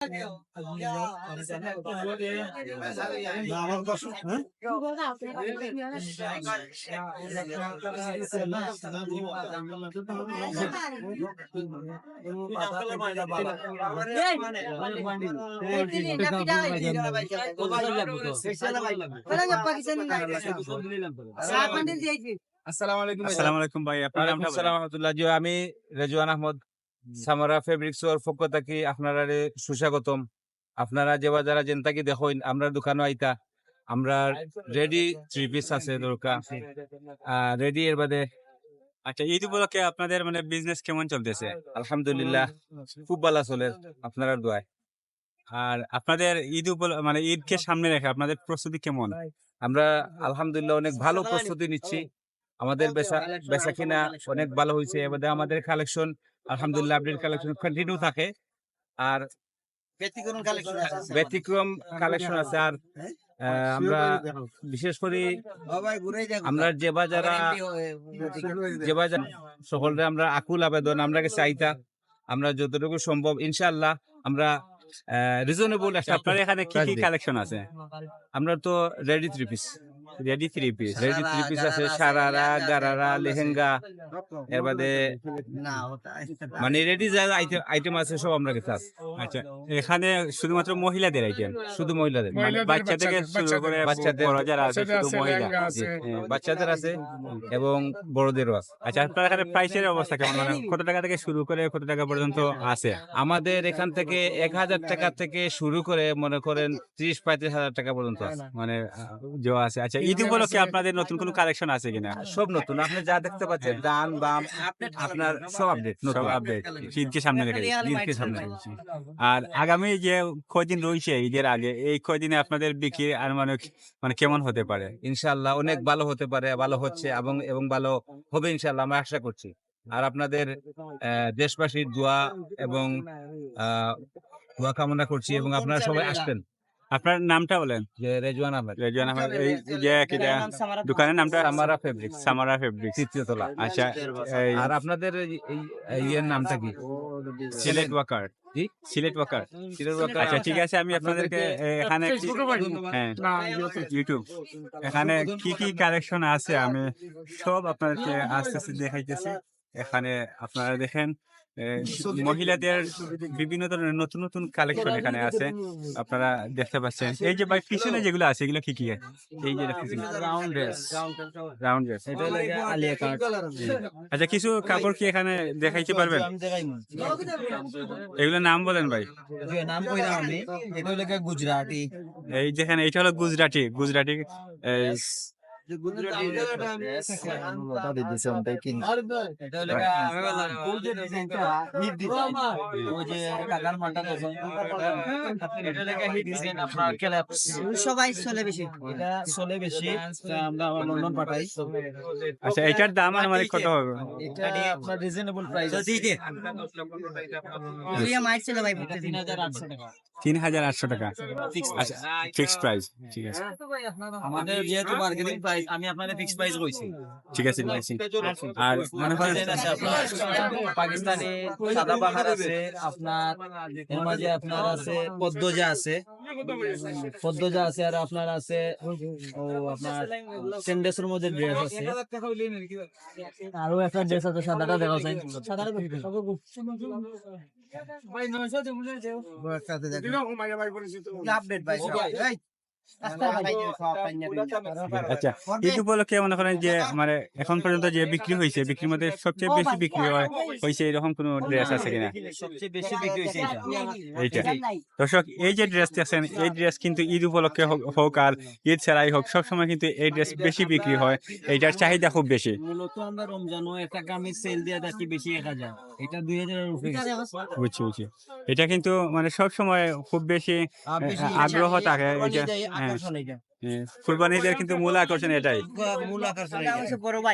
হ্যাঁ আসসালামু আলাইকুম ভাই। আসসালামু আলাইকুম ভাই আপনার নামটা আমি রেজওয়ান আহমদ সামারা ফেব্রিক্স ওর পক্ষ থাকি আপনারা সুস্বাগতম। আপনারা যে যারা জেন থাকি দেখুন আমরা দোকানে আইতা। আমরা রেডি থ্রি পিস আছে দরকার রেডি এর বাদে। আচ্ছা ঈদ উপলক্ষে আপনাদের মানে বিজনেস কেমন চলতেছে? আলহামদুলিল্লাহ খুব ভালো চলে আপনারা দোয়ায়। আর আপনাদের ঈদ মানে ঈদকে সামনে রেখে আপনাদের প্রস্তুতি কেমন? আমরা আলহামদুলিল্লাহ অনেক ভালো প্রস্তুতি নিচ্ছি। আমাদের বেচা বেচা কিনা অনেক ভালো হয়েছে এবারে আমাদের কালেকশন আলহামদুলিল্লাহ আপডেট কালেকশন কন্টিনিউ থাকে। আর ব্যতিক্রম কালেকশন আছে আর আমরা বিশেষ করে আমরা যে বাজারা যে বাজার সকলরে আমরা আকুল আবেদন আমরা কাছে আইতা আমরা যতটুকু সম্ভব ইনশাআল্লাহ আমরা রিজনেবল একটা আপনার এখানে কি কি কালেকশন আছে? আমরা তো ready three piece ready three piece ready three piece আছে সারারা গারারা লেহেঙ্গা এর বাদে মানে রেডি যা আইটেম আছে সব আমরা কাছে আছে আচ্ছা এখানে শুধুমাত্র মহিলাদের আইটেম শুধু মহিলাদের মানে বাচ্চা থেকে শুরু করে বাচ্চাদের- বড় যারা আছে। শুধু মহিলা বাচ্চাদের আছে এবং বড়দেরও আছে আচ্ছা আপনার এখানে প্রাইসের অবস্থা কেমন মানে কত টাকা থেকে শুরু করে কত টাকা পর্যন্ত আছে? আমাদের এখান থেকে এক হাজার টাকা থেকে শুরু করে মনে করেন ত্রিশ পঁয়ত্রিশ হাজার টাকা পর্যন্ত আছে। মানে যে আছে। আচ্ছা ঈদ উপলক্ষে আপনাদের নতুন কোনো কালেকশন আছে কিনা? সব নতুন। আপনি যা দেখতে পাচ্ছেন ডান বাম আপনার সব আপডেট সব আপডেট ঈদকে সামনে রেখে ঈদকে সামনে রেখেছি। আর আগামী যে কয়দিন রয়েছে ঈদের আগে এই কয়দিনে আপনাদের বিক্রি আর মানে মানে কেমন হতে পারে? ইনশাআল্লাহ অনেক ভালো হতে পারে ভালো হচ্ছে এবং এবং ভালো হবে ইনশাআল্লাহ আমরা আশা করছি। আর আপনাদের আহ, দেশবাসীর দোয়া এবং আহ, দোয়া কামনা করছি এবং আপনারা সবাই আসবেন। আপনার নামটা বলেন। যে রেজওয়ান আহমেদ। রেজওয়ান আহমেদ এই যে কিটা দোকানের নামটা সামারা ফেব্রিক সামারা ফেব্রিক তৃতীয় তলা। আচ্ছা আর আপনাদের এই- ইয়ের নামটা কি? সিলেট ওয়াকার জি? সিলেট ওয়াকার সিলেট ওয়াকার। আচ্ছা ঠিক আছে আমি আপনাদেরকে এখানে হ্যাঁ ইউটিউব এখানে কি কি কালেকশন আছে? আমি সব আপনাদেরকে আস্তে আস্তে দেখাইতেছি। এখানে আপনারা দেখেন মহিলাদের বিভিন্ন ধরনের নতুন নতুন কালেকশন এখানে আছে। আপনারা দেখতে পাচ্ছেন। এই যে ভাই পিছনে যেগুলো আছে এগুলো কি কি? এই যে রাউন্ড ড্রেস রাউন্ড ড্রেস আচ্ছা কিছু কাপড় কি এখানে দেখাইতে পারবেন? এগুলো নাম বলেন ভাই। নাম কইরা আমি এটা হলো গুজরাটি। এই যেখানে এটা হলো গুজরাটি। গুজরাটি সবাই চলে বেশি। চলে বেশি। আমরা লন্ডন পাঠাই। আচ্ছা এটার দাম আমার কত হবে? এটা আপনার রিজনেবল প্রাইস মাইট ভাই তিন হাজার আটশো টাকা। তিন হাজার আটশো টাকা। আচ্ছা ফিক্সড প্রাইস ঠিক আছে। আমাদের যেহেতু মার্কেটিং প্রাইস আমি আপনাদের ফিক্স প্রাইস কইছি। ঠিক আছে। আর মনে করেন পাকিস্তানি সাদা বাহার আছে আপনার এর মাঝে আপনার আছে পদ্মজা আছে। পদ্মজা আছে আর আপনার আছে ও আপনার সেন্ডেসের মধ্যে ড্রেস আছে। আরও একটা ড্রেস আছে সাদাটা দেখা যায়। সাদাটা আপডেট ভাই। আচ্ছা ঈদ উপলক্ষে মনে করেন যে মানে এখন পর্যন্ত যে বিক্রি হয়েছে বিক্রির মধ্যে সবচেয়ে বেশি বিক্রি হয় হয়েছে এরকম কোনো ড্রেস আছে কিনা সবচেয়ে বেশি বিক্রি হয়েছে এইটা দর্শক এই যে ড্রেসটি আছেন এই ড্রেস কিন্তু ঈদ উপলক্ষে হোক- আর ঈদ ছাড়াই হোক সবসময় কিন্তু এই ড্রেস বেশি বিক্রি হয় এইটার চাহিদা খুব বেশি মূলত আমরা রমজানও একটা সেল দিয়ে থাকি বেশি এক হাজার এটা দুই হাজারের উপরে বুঝছি বুঝছি এটা কিন্তু মানে সব সময় খুব বেশি আগ্রহ থাকে এটা হ্যাঁ আকর্ষণ এটা কুরবানিদের কিন্তু মূল আকর্ষণ এটাই। মূল আকর্ষণ এটা। বড় ভাই।